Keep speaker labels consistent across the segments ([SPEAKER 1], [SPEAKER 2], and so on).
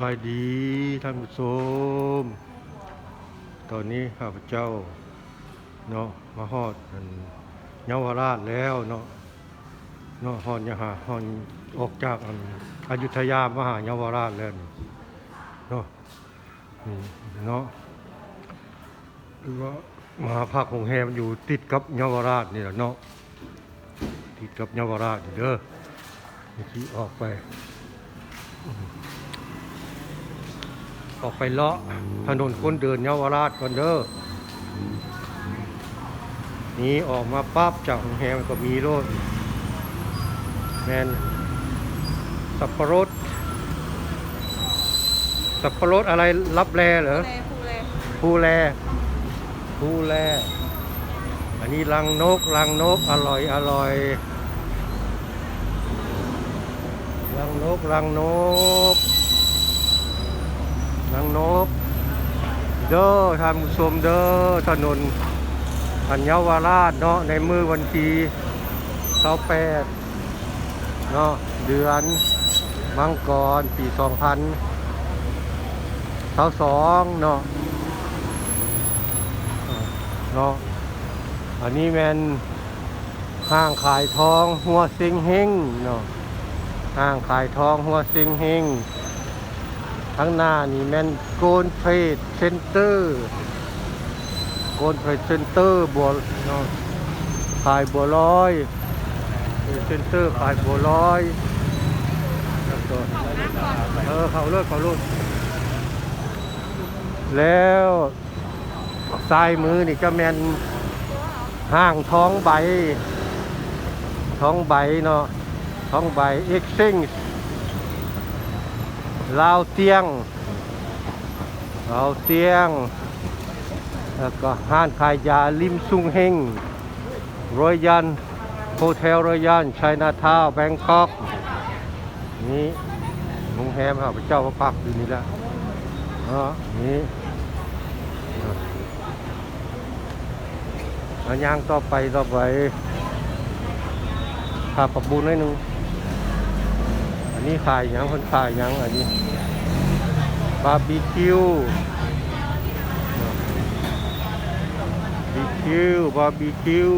[SPEAKER 1] บายดีท่านผู้ชมตอนนี้ข้าพเจ้าเนาะมาฮอดอันเยาวราชแล้วเนาะเนาะฮอดยะหาฮอดออกจากอยุธยามหาเยาวราชแล้วเนาะเนาะหรือว่ามาพักโรงแรมอยู่ติดกับเยาวราชนี่แหละเนาะติดกับเยาวราชเด้อที่ออกไป ออกไปเลาะถนนคนเดินเยาวราชก่อนเด้อนี่ออกมาปั๊บจากโรงแรมก็มีรถแมนสับปะรด สับปะรดอะไรรับแลเหรอ
[SPEAKER 2] แลภูแล
[SPEAKER 1] ผู้แลผู้แล อันนี้ลังนกลังนกอร่อยอร่อยลังนกลังนก ลังนก เด้อท่านผู้ชมเด้อถนนอัญญาวราชเนาะในมือวันที่เสาแปดเนาะเดือนมังกรปีสองพันเสาสองเนาะเนาะอันนี้แมนห้างขายทองหัวซิงเฮงเนาะห้างขายทองหัวซิงเฮง ข้างหน้านี่แม่นโกนเทรดเซ็นเตอร์โกนเทรดเซ็นเตอร์บัวขายบัวลอยเซ็นเตอร์ขายบัวลอยแล้วก็เออเขาเลิกเขาลุดแล้วซ้ายมือนี่ก็แมนห้างท้องใบ ท้องใบเนาะท้องใบเอ็กซิง ลาวเตียงลาวเตียง แล้วก็ห้านขายยาลิมซุงเฮงรอยยันโฮเทลรอยยันชัยนาทาวแบงคอกนี่โรงแรมครับเจ้าพระพักอยู่นี่แหละอ๋อนี่ย่างต่อไปต่อไปขาประบุญให้หนึ่ง อันนี้ขายยังคนขายยังอันนี้บาร์บีคิวบาร์บีคิวบาร์บีคิว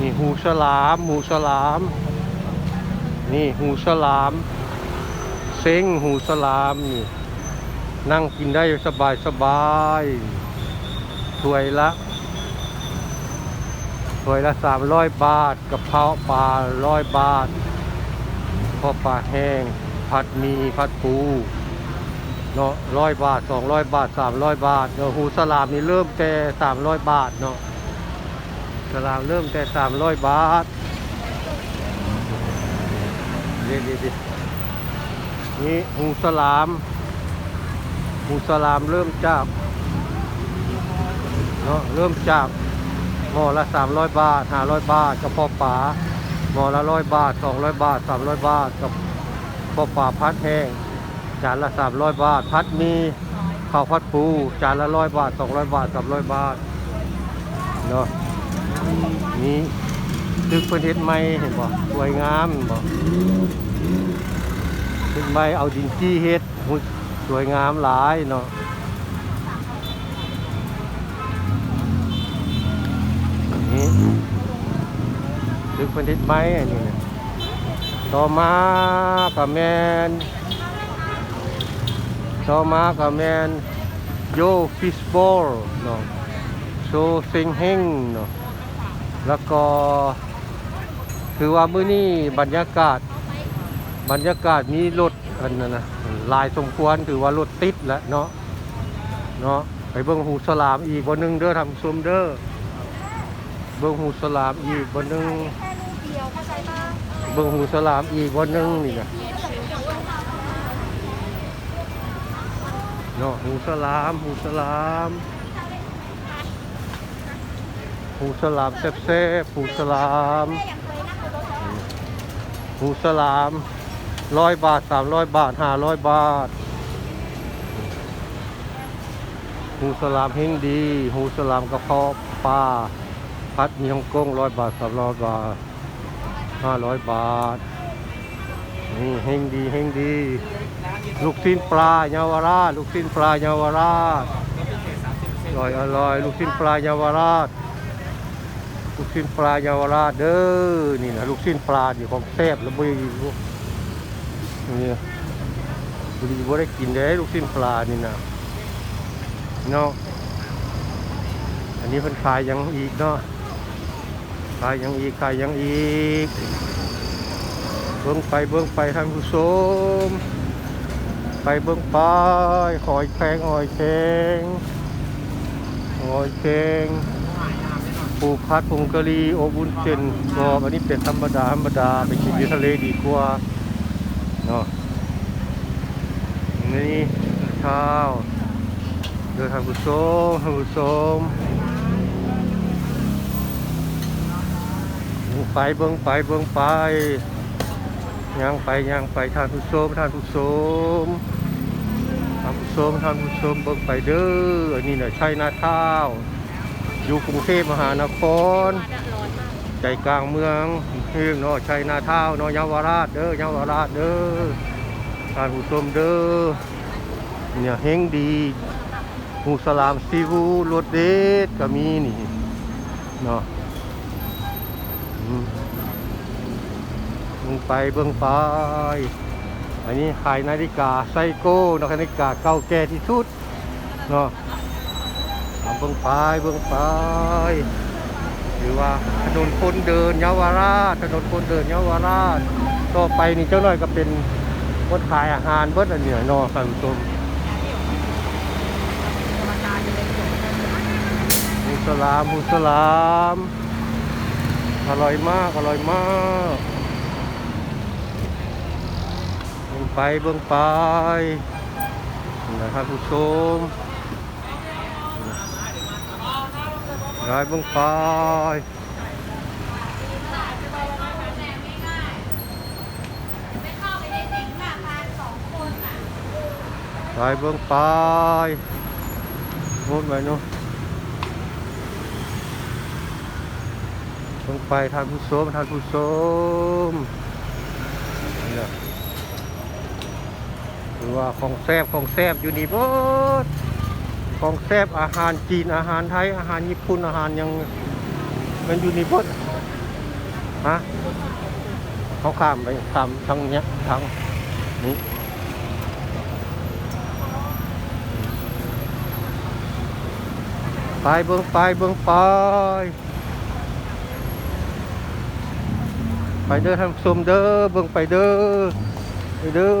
[SPEAKER 3] นี่
[SPEAKER 1] หูฉลามหูฉลาม นี่หูฉลาม เซ้งหูฉลามนี่นั่งกินได้สบายสบายถ้วยละ ถ้วยละสามร้อยบาทกะเพราปลาร้อยบาทข้าวปลาแห้ง ผัดมีผัดปูเนาะร้อยบาทสองร้อยบาทสามร้อยบาทเนาะหูสลามนี่เริ่มแต่สามร้อยบาทเนาะสลามเริ่มแต่สามร้อยบาทเดี๋ยวเดี๋ยวเดี๋ยวนี่หูสลามหูสลามเริ่มจากเนาะเริ่มจาก หม้อละสามร้อยบาทห้าร้อยบาทกระเพาะปลาหม้อละร้อยบาทสองร้อยบาทสามร้อยบาทกับเพาะปลาพัดแห้งจานละสามร้อยบาท พัดมีข้าวพัดปูจานละร้อยบาทสองร้อยบาทสามร้อยบาทเนาะนี่ตึกประเทศใหม่เห็นบ่สวยงามบ่ตึกใหม่เอาดินจี้เฮ็ดสวยงามหลายเนาะ นี่ดึกเป็นทิศไหมอันนี้ต่อมากับแมนต่อมากับแมนโยฟิสบอลเนาะโชเซิงเฮงเนาะแล้วก็คือว่ามื้อนี้บรรยากาศ บรรยากาศมีรถอันนั้นนะลายสมควรถือว่ารถติดแล้วเนาะเนาะไปเบิ่งหูสลามอีกวันหนึงเด้อทำซุมเด้อ เบิ่งหูสลามอีกบนหนึง
[SPEAKER 2] แค่ลูกเดียวเข้าใจป่ะ
[SPEAKER 1] เบิ่งหูสลามอีกบนหนึงนี่นะเนาะหูสลามหูสลามหูสลามแซ่บๆหูสลามหูสลามร้อยบาทสามร้อยบาทห้าร้อยบาทหูสลามเฮงดีหูสลามกระเพาะปลา พัดมีฮ่องกงร้อยบาทสามร้อยบาทห้าร้อยบาท นี่เฮงดีเฮงดี ลูกชิ้นปลาเยาวราช ลูกชิ้นปลาเยาวราชอร่อยอร่อย ลูกชิ้นปลาเยาวราช ลูกชิ้นปลาเยาวราชเด้อ นี่นะลูกชิ้นปลานี่ของแซ่บแล้วบุรีนี่บุรีบ่ได้กินเด้ลูกชิ้นปลานี่นะเนาะอันนี้เพิ่นขายยังอีกเนาะ ขายยังอีกขายยังอีก เบิ่งไปเบิ่งไปท่านผู้ชมไปเบิ่งไปหอยแครงหอยแครงหอยแครงปูพัดผงกะหรี่โอบุญเส้นกรอบอันนี้เป็นธรรมดาธรรมดาไปกินที่ทะเลดีกว่าเนาะนี่ข้าวเดินทางผู้ชมผู้ชม ไปเบิ่งไปเบิ่งไปย่างไปย่างไปท่านผู้ชมท่านผู้ชมท่านผู้ชมท่านผู้ชมเบิ่งไปเด้ออันนี้เน่ะชัยนาท้าวอยู่กรุงเทพมหานคร ใจกลางเมืองกรุงเทพเนาะชัยนาท้าวน์เนาะยาวราชเด้อยาวราชเด้อท่านผู้ชมเด้อเนี่ยเฮงดีหมูสลามซีฟูรสเด็ดก็มีนี่เนาะ เบิ่งไปเบิ่งไปอันนี้ขายนาฬิกาไซโก้นาฬิกาเก่าแก่ที่สุดเนาะเอาเบิ่งไปเบิ่งไปหรือว่าถนนคนเดินเยาวราชถนนคนเดินเยาวราชต่อไปนี่เจ้าหน่อยก็เป็นคนขายอาหารเบิดอันเนี่ยเนาะท่านผู้ชมมุสลามมุสลาม อร่อยมาก อร่อยมากเบิ่งไปเบิ่งไปนะครับผู้ชมยายเบิ่งไปยายเบิ่งไปโน้นไปเนาะเบิ่ งไปท่านผู้ชมท่านผู้ชมเนี่ยหรือว่าของแซบของแซบอยู่นี่บดของแซบอาหารจีนอาหารไทยอาหารญี่ปุ่นอาหารยังมันอยู่นี่บดฮะเขาข้ามไปข้ามทางเนี้ยทางนี้ไปเบิ่งไปเบิ่งไป ไปเด้อท่านผู้ชมเด้อเบิ่งไปเด้อไปเด้อ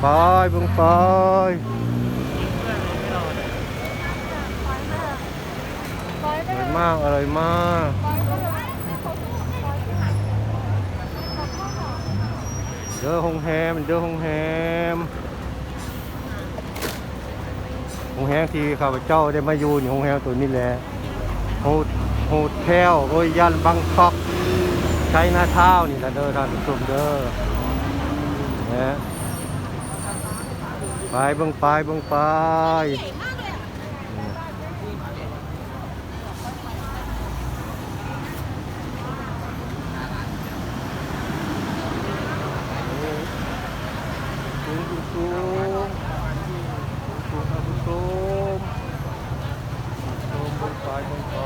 [SPEAKER 1] ไปเบิ่งไปอร่อยมากอร่อยมากเด้อหงแฮมเด้อหงแฮมหงแฮมที่ข้าพเจ้าได้มาอยู่นี่หงแฮมตัวนี้แหละ โฮเทลโรยันบังคอกใช้หน้าเท้านี่แหละเด้อท่านผู้ชมเด้อนะไปเบิ่งไปเบิ่งไปสูงสูงสูงสูงสูงสูงสูงเบิ่งไปเบิ่งไป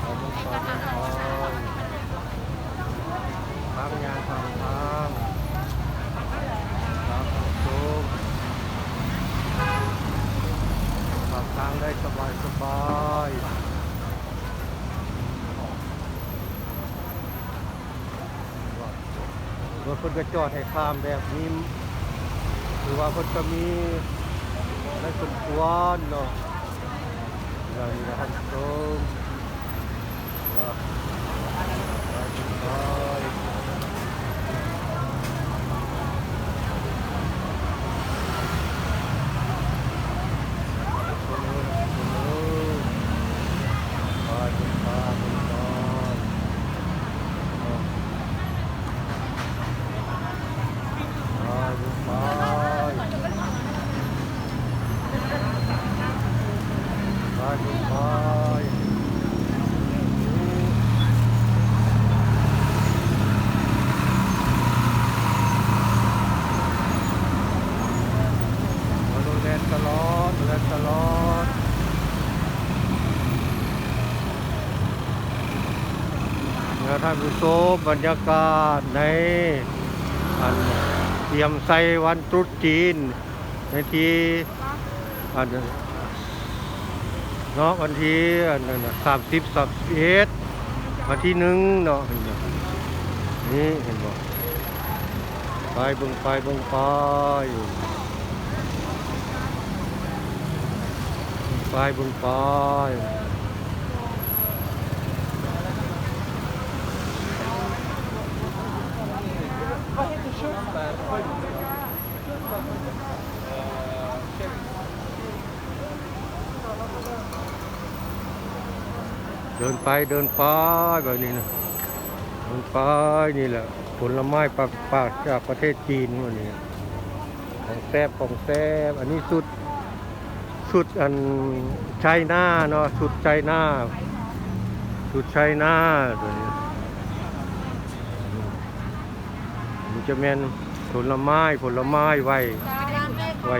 [SPEAKER 1] เอาเบิ่งไปเบิ่งไปทางยางทางทาง ครับผมขับทางได้สบายสบาย รถคนก็จอดให้ข้ามแบบนี้หรือว่าคนก็มีได้สมควรเนาะเรามีนะครับชมว่าไปไป ไป ท่านผู้ชมบรรยากาศในอันเตรียมใส่วันตรุษจีน ในที่อันเนาะวันที่อันนั้นสามสิบสามสิบเอ็ดวันที่หนึ่งเนาะนี่เห็นบ่ไปบิ่งไปบิ่งไปไปบิ่งไป เดินไปเดินไปแบบนี้นะเดินไปนี่แหละผลไม้ปากปากจากประเทศจีนวันนี้ของแซบของแซบอันนี้สุดสุดอันไชน่าเนาะสุดไชน่าสุดไชน่าตัวนี้มันจะเป็นผลไม้ผลไม้ไว้ไว้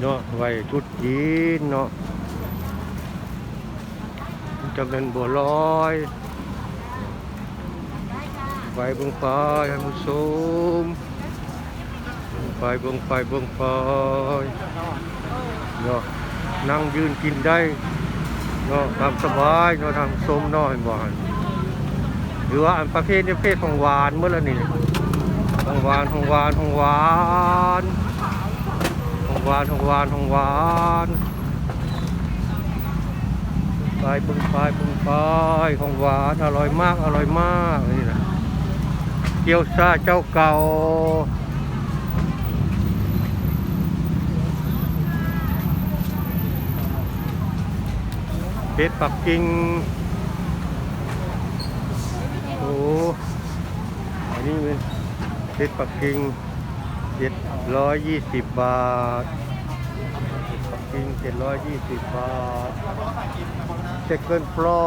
[SPEAKER 1] เนาะไว้ทุดจีนเนาะ จะเป็นบัวลอยไปเบ่งไฟให้ผู้ชมไปเบ่งไฟเบ่งไฟเนาะนั่งยืนกินได้เนาะตามสบายเนาะทางสมนาะเห็นบ่หั่นหรือว่าอันประเภทนี้ประเภทของหวานเมื่อละนี่ของหวานของหวานของหวานของหวานของหวานของหวาน ไปบึงไปบึงไปของหวานอร่อยมากอร่อยมากนี่นะเกี๊ยวซาเจ้าเก่าเพชรปักกิ่งโอ้อันนี้เป็นเพชรปักกิ่งเจ็ดร้อยยี่สิบบาทปักกิ่งเจ็ดร้อยยี่สิบบาท เซ็กเกิลฟลอ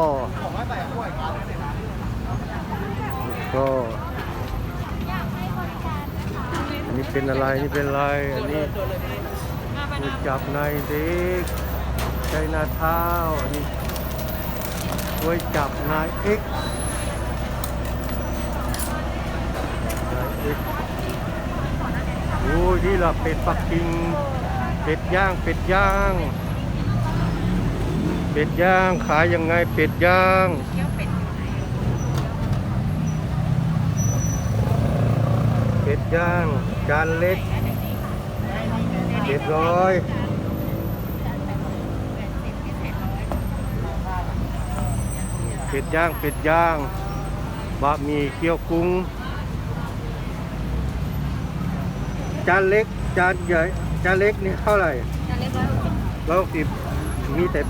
[SPEAKER 1] ก็อันนี้เป็นอะไร นี่เป็นอะไร อันนี้มีจับในเด็กใช้นาเท้าอันนี้กล้วยจับนายเอ็กนายเอ็กโอ้ยนี่ล่ะเป็ดปักกิ่งเป็ดย่าง เป็ดย่าง เป็ดย่างขายยังไงเป็ดย่างเป็ดย่างจานเล็กเจ็ดร้อย เป็ดย่างเป็ดย่างบะหมี่เกี๊ยวกุ้ง จานเล็กจานใหญ่จานเล็กนี่เท่าไหร่ร้อยหกสิบมีแต่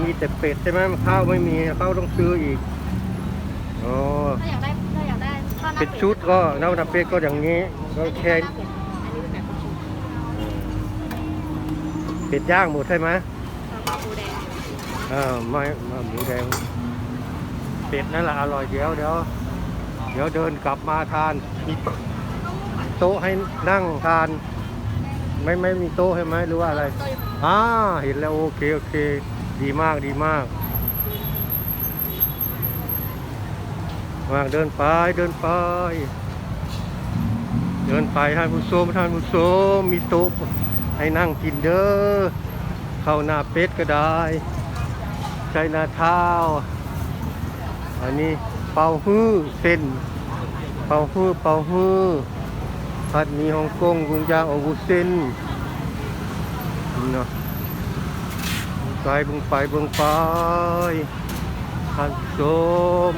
[SPEAKER 1] มีแต่เป็ดใช่ไหมข้าวไม่มีข้าวต้องซื้ออีกอ๋อ
[SPEAKER 2] ถ้าอยากได้ถ้าอยากได้ข้าวหน้า
[SPEAKER 1] เป็ดชุดก็น้ำน้ำเป็ดก็อย่างนี้ก็แค่
[SPEAKER 2] อันนี้เป็นแบบชุด
[SPEAKER 1] เป็ดย่างหมดใช่ไหม
[SPEAKER 2] แล้วก็หมูแดง
[SPEAKER 1] อ่าไม่ไม่หมูแดงเป็ดนั่นแหละอร่อยเดี๋ยวเดี๋ยวเดี๋ยวเดินกลับมาทานมีโต๊ะให้นั่งทาน ไม่ไม่มีโต๊ะใช่ไหมหรือว่าอะไร
[SPEAKER 2] ตัวอยู่
[SPEAKER 1] อ่าเห็นแล้วโอเคโอเค ดีมากดีมากวางเดินไปเดินไป เดินไปท่านผู้ชมท่านผู้ชมมีโต๊ะให้นั่งกินเด้อเข้าหน้าเป็ดก็ได้ใช้หน้าเท้าอันนี้เป่าฮื้อเส้น เป่าฮื้อเป่าฮื้อผัดมีฮ่องกงกุงยางอาวุเส้นเนาะ ไปเบิ่งไปเบิ่งไปท่านชม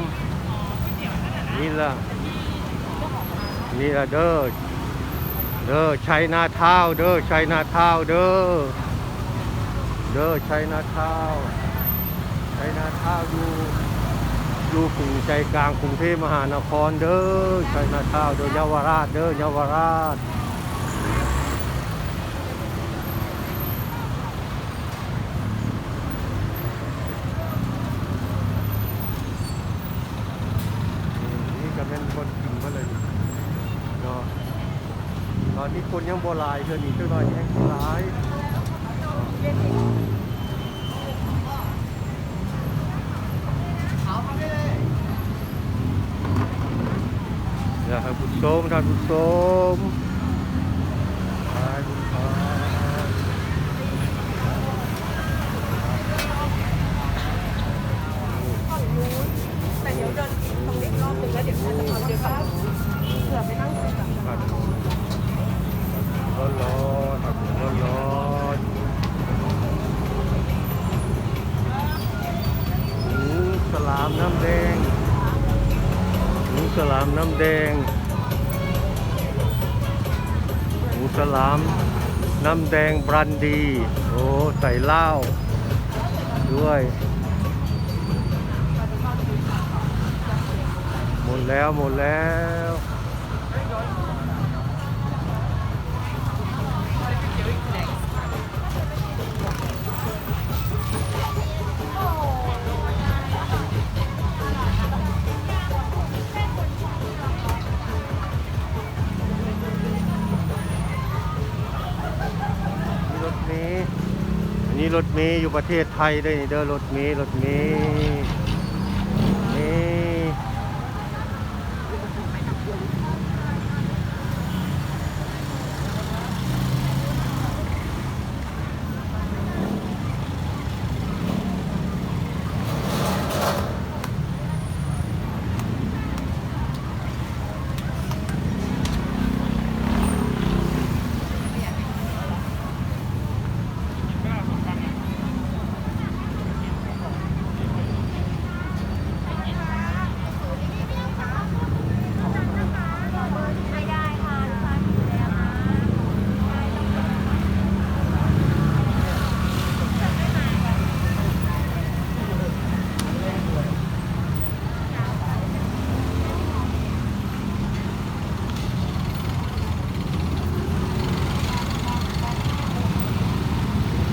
[SPEAKER 1] นี่ล่ะนี่ละเด้อเด้อชัยนาท้าเด้อชัยนาท้าเด้อเด้อชัยนาท้าชัยนาท้าอยู่อยู่กรุงใจกลางกรุงเทพมหานครเด้อชัยนาท้าเด้อเยาวราชเด้อเยาวราช คนยังโบราณเธอหนีเจ้าหน่อยแห้งร้าย
[SPEAKER 3] อย่าให้ผู้
[SPEAKER 1] ชมท่านผู้ชม น้ำแดงหมูสลามน้ำแดงหมูสลามน้ำแดงบรันดีโอ้ใส่เหล้าด้วยหมดแล้วหมดแล้ว อันนี้รถเมย์อยู่ประเทศไทยด้อนี่เด้อรถเมย์รถเมย์นี่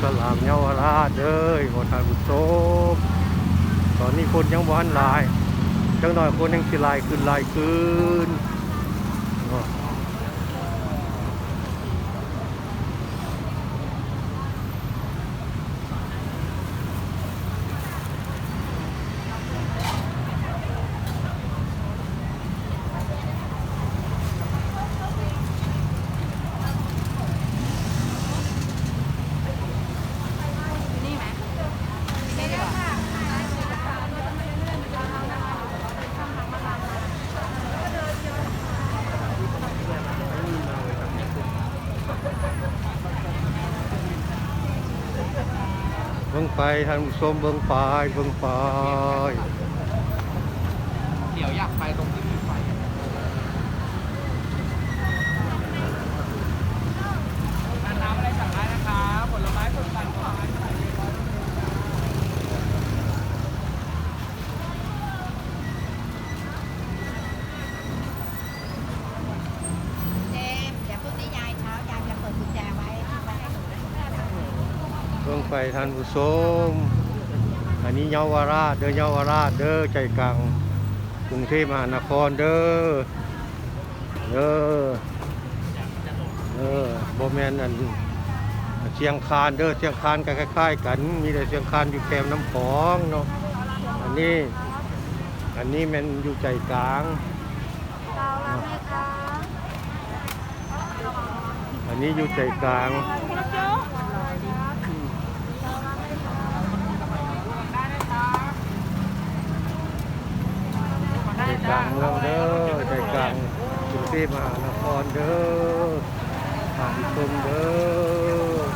[SPEAKER 1] สลามเยาวราชเด้อขอทานผู้ชมตอนนี้ คนยังบ่ทันหลายจังหน่อยคนยังสิลายขึ้นลายขึ้นเนาะ
[SPEAKER 2] นี่ไหมไม่ได้ค่ะ
[SPEAKER 1] เบิ่ง ไปท่านผู้ชมเบิ้งไปเบิ้งไป
[SPEAKER 3] เดี๋ยวอยากไปตรงที่มีไฟน้ำอะไรสั่งได้นะคะผลไม้สดสั่งผลไม้สด
[SPEAKER 2] เจมส์เดี๋ยวพรุ่งนี้ยายเช้ายายจะเปิดกุญแจไว้ที่ไว้ให้หนูนะ
[SPEAKER 1] เบิ่ง ไปท่านผู้ชมอันนี้เยาวราชเด้อเยาวราชเด้อใจกลางกรุงเทพมหานครเด้อเด้อเด้อบ่แม่นอันเชียงคานเด้อเชียงคานก็คล้ายๆกัน มีแต่เชียงคานอยู่แคมน้ำของเนาะอันนี้อันนี้แมันอยู่ใจกลาง
[SPEAKER 2] เราละแม่คะ
[SPEAKER 1] อันนี้อยู่ใจกลาง
[SPEAKER 2] คุณโจ๊ก
[SPEAKER 1] ใจ กลางเราเด้อใจกลางกรุงเทพมหานครเด้อผ่านชมเด้อ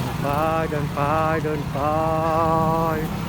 [SPEAKER 1] เดินไปเดินไปเดินไป